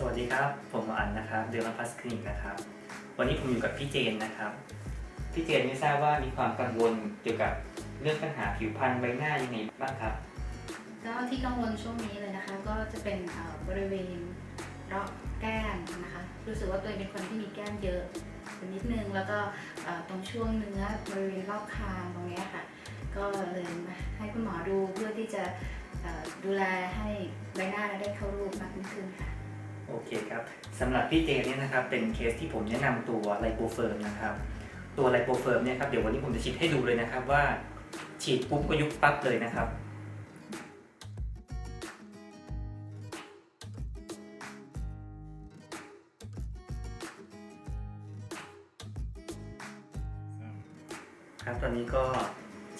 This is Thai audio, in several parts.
สวัสดีครับ ผมหมออันนะครับ เดลพัสคลินิกนะครับ วันนี้ผมอยู่กับพี่เจนนะครับ พี่เจนไม่ทราบว่ามีความกังวลเกี่ยวกับเรื่องปัญหาผิวพรรณใบหน้ายังไงบ้างครับ ก็ที่กังวลช่วงนี้เลยนะคะ ก็จะเป็นบริเวณรอบแก้มนะคะ รู้สึกว่าตัวเองเป็นคนที่มีแก้มเยอะนิดนึง แล้วก็ตรงช่วงเนื้อบริเวณรอบคางตรงนี้ค่ะ ก็เลยมาให้คุณหมอดูเพื่อที่จะดูแลให้ใบหน้าเราได้เข้ารูปมาก เคครับสำหรับพี่เจนเนี่ยนะครับเป็นเคสที่ผมแนะนำตัวไลโปเฟิร์มนะครับตัวไลโปเฟิร์มเนี่ยครับเดี๋ยววันนี้ผมจะฉีดให้ดูเลยนะครับว่า ฉีดปุ๊บก็ยุบปั๊บเลยนะครับครับตอนนี้ก็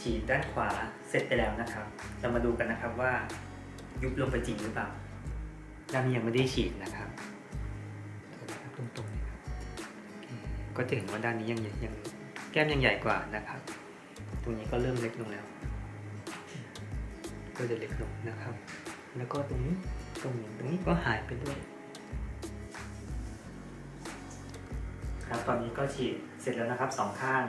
ฉีดด้านขวาเสร็จไปแล้วนะครับเรามาดูกันนะครับว่ายุบลงไปจริงหรือเปล่าด้านนี้ยังไม่ได้ฉีดนะครับ ตรงๆนี่ครับอืมก็จะเห็นว่าด้านนี้ยังยังแก้มยังใหญ่กว่านะครับ ตรงนี้ก็เริ่มเล็กลงแล้ว ก็จะเล็กลงนะครับ แล้วก็ตรงนี้ตรงนี้ตรงนี้ก็หายไปด้วยครับตอนนี้ก็ฉีดเสร็จแล้วนะครับสองข้าง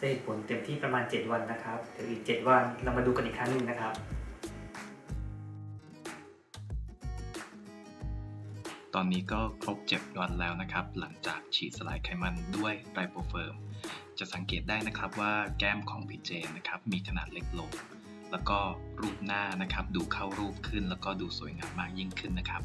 จะเห็นผลเต็มที่ประมาณ 7 วันนะครับเดี๋ยวอีก 7 วันเรามาดูกันอีกครั้งหนึ่งนะครับ ตอนนี้ก็ครบ 7 วันแล้วนะครับ หลังจากฉีดสลายไขมันด้วยไรโปเฟิร์ม จะสังเกตได้นะครับว่าแก้มของพี่เจนนะครับมีขนาดเล็กลง แล้วก็รูปหน้านะครับดูเข้ารูปขึ้นแล้วก็ดูสวยงามมากยิ่งขึ้นนะครับ